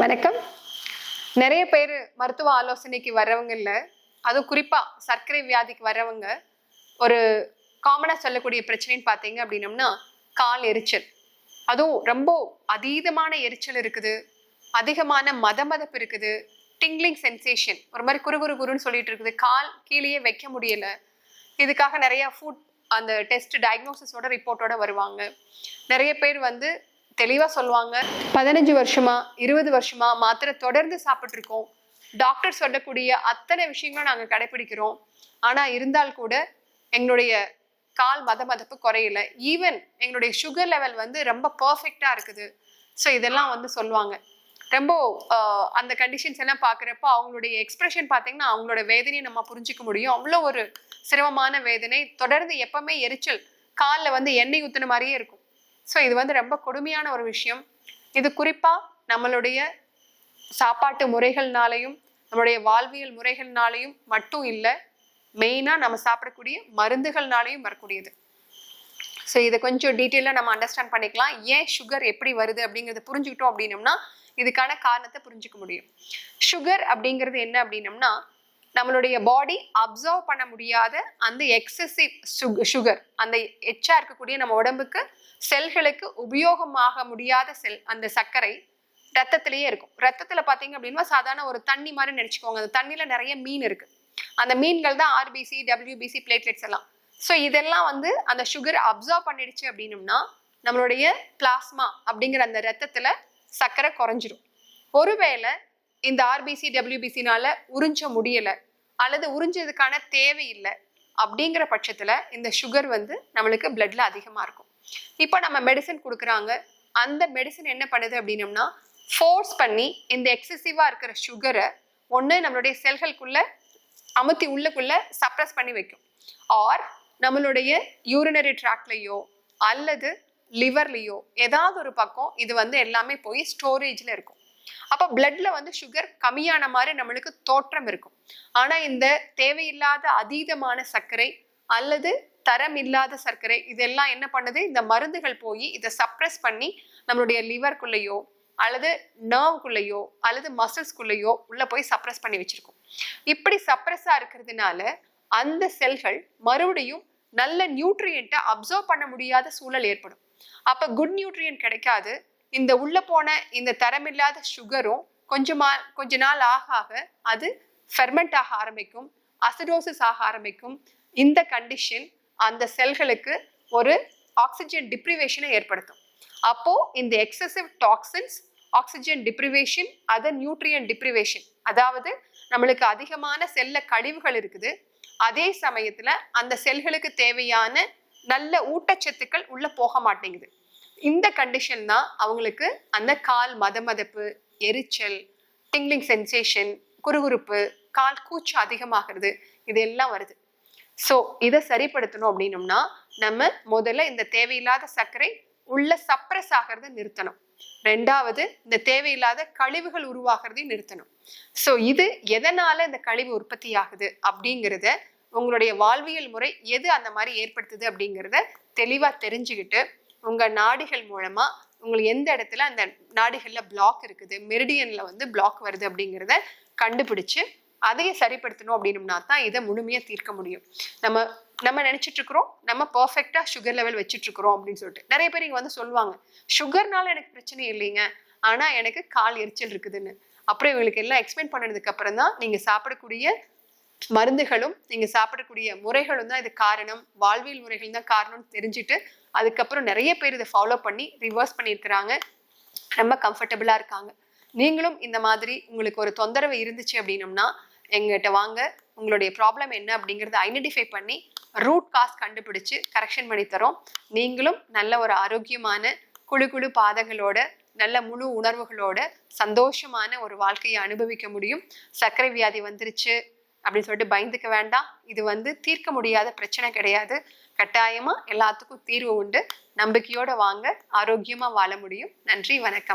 வணக்கம். நிறைய பேர் மருத்துவ ஆலோசனைக்கு வர்றவங்கல்ல அதுவும் குறிப்பாக சர்க்கரை வியாதிக்கு வர்றவங்க ஒரு காமனாக சொல்லக்கூடிய பிரச்சனைன்னு பார்த்தீங்க அப்படின்னம்னா கால் எரிச்சல். அதுவும் ரொம்ப அதீதமான எரிச்சல் இருக்குது. அதிகமான மதமதப்பு இருக்குது. டிங்லிங் சென்சேஷன் ஒரு மாதிரி குறு குறு குருன்னு சொல்லிட்டு இருக்குது. கால் கீழேயே வைக்க முடியலை. இதுக்காக நிறையா ஃபுட் அந்த டெஸ்ட் டயக்னோசிஸோட ரிப்போர்ட்டோட வருவாங்க. நிறைய பேர் வந்து தெளிவாக சொல்லுவாங்க. பதினஞ்சு வருஷமா இருபது வருஷமா மாத்திரை தொடர்ந்து சாப்பிட்ருக்கோம் டாக்டர் சொல்லக்கூடிய அத்தனை விஷயங்களும் நாங்கள் கடைபிடிக்கிறோம். ஆனால் இருந்தால் கூட எங்களுடைய கால் மத மதப்பு குறையல. ஈவன் எங்களுடைய சுகர் லெவல் வந்து ரொம்ப பர்ஃபெக்டாக இருக்குது. ஸோ இதெல்லாம் வந்து சொல்லுவாங்க. ரொம்ப அந்த கண்டிஷன்ஸ் எல்லாம் பார்க்குறப்போ அவங்களுடைய எக்ஸ்பிரஷன் பார்த்தீங்கன்னா அவங்களோட வேதனையை நம்ம புரிஞ்சிக்க முடியும். அவ்வளோ ஒரு சிரமமான வேதனை. தொடர்ந்து எப்பவுமே எரிச்சல். காலில் வந்து எண்ணெய் ஊற்றுன மாதிரியே இருக்கும். ஸோ இது வந்து ரொம்ப கொடுமையான ஒரு விஷயம். இது குறிப்பாக நம்மளுடைய சாப்பாட்டு முறைகள்னாலையும் நம்மளுடைய வாழ்வியல் முறைகள்னாலையும் மட்டும் இல்லை மெயினாக நம்ம சாப்பிடக்கூடிய மருந்துகள்னாலையும் வரக்கூடியது. ஸோ இதை கொஞ்சம் டீட்டெயிலாக நம்ம அண்டர்ஸ்டாண்ட் பண்ணிக்கலாம். ஏன் சுகர் எப்படி வருது அப்படிங்கிறத புரிஞ்சுக்கிட்டோம் அப்படின்னம்னா இதுக்கான காரணத்தை புரிஞ்சுக்க முடியும். சுகர் அப்படிங்கிறது என்ன அப்படின்னம்னா நம்மளுடைய பாடி அப்சர்வ் பண்ண முடியாத அந்த எக்ஸசிவ் சுகர் அந்த எச்சா இருக்கக்கூடிய நம்ம உடம்புக்கு செல்களுக்கு உபயோகமாக முடியாத செல் அந்த சர்க்கரை ரத்தத்திலேயே இருக்கும். ரத்தத்துல பாத்தீங்க அப்படின்னா சாதாரண ஒரு தண்ணி மாதிரி நினைச்சுக்கோங்க. அந்த தண்ணியில நிறைய மீன் இருக்கு. அந்த மீன்கள் தான் ஆர்பிசி டபிள்யூபிசி பிளேட்லெட்ஸ் எல்லாம். ஸோ இதெல்லாம் வந்து அந்த சுகர் அப்சர்வ் பண்ணிடுச்சு அப்படின்னம்னா நம்மளுடைய பிளாஸ்மா அப்படிங்கிற அந்த ரத்தத்துல சர்க்கரை குறைஞ்சிரும். ஒருவேளை இந்த ஆர்பிசி டபிள்யூபிசினால உறிஞ்ச முடியல அல்லது உறிஞ்சதுக்கான தேவை இல்லை அப்படிங்கிற பட்சத்துல இந்த சுகர் வந்து நம்மளுக்கு பிளட்ல அதிகமா இருக்கும். இப்போ நம்ம மெடிசன் கொடுக்குறாங்க. அந்த மெடிசன் என்ன பண்ணுது அப்படின்னம்னா ஃபோர்ஸ் பண்ணி இந்த எக்ஸசிவாக இருக்கிற சுகரை ஒன்று நம்மளுடைய செல்களுக்குள்ள அமுத்தி உள்ளக்குள்ள சப்ரஸ் பண்ணி வைக்கும். ஆர் நம்மளுடைய யூரினரி ட்ராக்லேயோ அல்லது லிவர்லேயோ ஏதாவது ஒரு பக்கம் இது வந்து எல்லாமே போய் ஸ்டோரேஜில் இருக்கும். அப்போ பிளட்ல வந்து சுகர் கம்மியான மாதிரி நம்மளுக்கு தோற்றம் இருக்கும். ஆனால் இந்த தேவையில்லாத அதீதமான சர்க்கரை அல்லது தரம் இல்லாத சர்க்கரை இதெல்லாம் என்ன பண்ணுது? இந்த மருந்துகள் போய் இதை சப்ரஸ் பண்ணி நம்மளுடைய லிவர்க்குள்ளேயோ அல்லது நர்வ்குள்ளேயோ அல்லது மசில்ஸ்குள்ளேயோ உள்ள போய் சப்ரஸ் பண்ணி வச்சிருக்கும். இப்படி சப்ரஸா இருக்கிறதுனால அந்த செல்கள் மறுபடியும் நல்ல நியூட்ரியண்ட்டை அப்சர்வ் பண்ண முடியாத சூழல் ஏற்படும். அப்போ குட் நியூட்ரியன்ட் கிடைக்காது. இந்த உள்ள போன இந்த தரமில்லாத சுகரும் கொஞ்சமா கொஞ்ச நாள் ஆக ஆக அது ஃபெர்மெண்ட் ஆக ஆரம்பிக்கும் அசிடோசிஸ் ஆக ஆரம்பிக்கும். இந்த கண்டிஷன் அந்த செல்களுக்கு ஒரு ஆக்சிஜன் டிப்ரிவேஷனை ஏற்படுத்தும். அப்போது இந்த excessive toxins oxygen deprivation other nutrient deprivation அதாவது நம்மளுக்கு அதிகமான செல்ல கழிவுகள் இருக்குது அதே சமயத்தில் அந்த செல்களுக்கு தேவையான நல்ல ஊட்டச்சத்துக்கள் உள்ளே போக மாட்டேங்குது. இந்த கண்டிஷன் தான் அவங்களுக்கு அந்த கால் மதமதப்பு எரிச்சல் டிங்லிங் சென்சேஷன் குறுகுறுப்பு கால் கூச்சம் அதிகமாகிறது இது எல்லாம் வருது. ஸோ இதை சரிப்படுத்தணும் அப்படின்னம்னா நம்ம முதல்ல இந்த தேவையில்லாத சர்க்கரை உள்ள சப்ரஸ் ஆகிறத நிறுத்தணும். ரெண்டாவது இந்த தேவையில்லாத கழிவுகள் உருவாகிறதையும் நிறுத்தணும். ஸோ இது எதனால இந்த கழிவு உற்பத்தி ஆகுது அப்படிங்கிறத உங்களுடைய வாழ்வியல் முறை எது அந்த மாதிரி ஏற்படுத்துது அப்படிங்கிறத தெளிவா தெரிஞ்சுக்கிட்டு உங்க நாடிகள் மூலமா உங்களுக்கு எந்த இடத்துல அந்த நாடிகள்ல பிளாக் இருக்குது மெரிடியன்ல வந்து பிளாக் வருது அப்படிங்கிறத கண்டுபிடிச்சு அதையே சரிப்படுத்தணும் அப்படின்னம்னா தான் இதை முழுமையாக தீர்க்க முடியும். நம்ம நம்ம நினைச்சிட்டு இருக்கிறோம் நம்ம பர்ஃபெக்டா சுகர் லெவல் வச்சுட்டு இருக்கிறோம் அப்படின்னு சொல்லிட்டு. நிறைய பேர் இங்க வந்து சொல்லுவாங்க சுகர்னால எனக்கு பிரச்சனை இல்லைங்க. ஆனா எனக்கு கால் எரிச்சல் இருக்குதுன்னு. அப்புறம் இவங்களுக்கு எல்லாம் எக்ஸ்பிளைன் பண்ணதுக்கு அப்புறம் தான் நீங்க சாப்பிடக்கூடிய மருந்துகளும் நீங்க சாப்பிடக்கூடிய முறைகளும் தான் இது காரணம். வாழ்வியல் முறைகள் தான் காரணம்னு தெரிஞ்சுட்டு அதுக்கப்புறம் நிறைய பேர் இதை ஃபாலோ பண்ணி ரிவர்ஸ் பண்ணியிருக்கிறாங்க. ரொம்ப கம்ஃபர்டபுளா இருக்காங்க. நீங்களும் இந்த மாதிரி உங்களுக்கு ஒரு தொந்தரவு இருந்துச்சு அப்படின்னம்னா எங்கிட்ட வாங்க. உங்களுடைய ப்ராப்ளம் என்ன அப்படிங்கிறத ஐடென்டிஃபை பண்ணி ரூட் காஸ் கண்டுபிடிச்சு கரெக்ஷன் பண்ணி தரோம். நீங்களும் நல்ல ஒரு ஆரோக்கியமான குழு குழு பாதங்களோட நல்ல முழு உணர்வுகளோட சந்தோஷமான ஒரு வாழ்க்கையை அனுபவிக்க முடியும். சர்க்கரை வியாதி வந்துருச்சு அப்படின்னு சொல்லிட்டு பயந்துக்க வேண்டாம். இது வந்து தீர்க்க முடியாத பிரச்சனை கிடையாது. கட்டாயமா எல்லாத்துக்கும் தீர்வு உண்டு. நம்பிக்கையோட வாங்க. ஆரோக்கியமா வாழ முடியும். நன்றி வணக்கம்.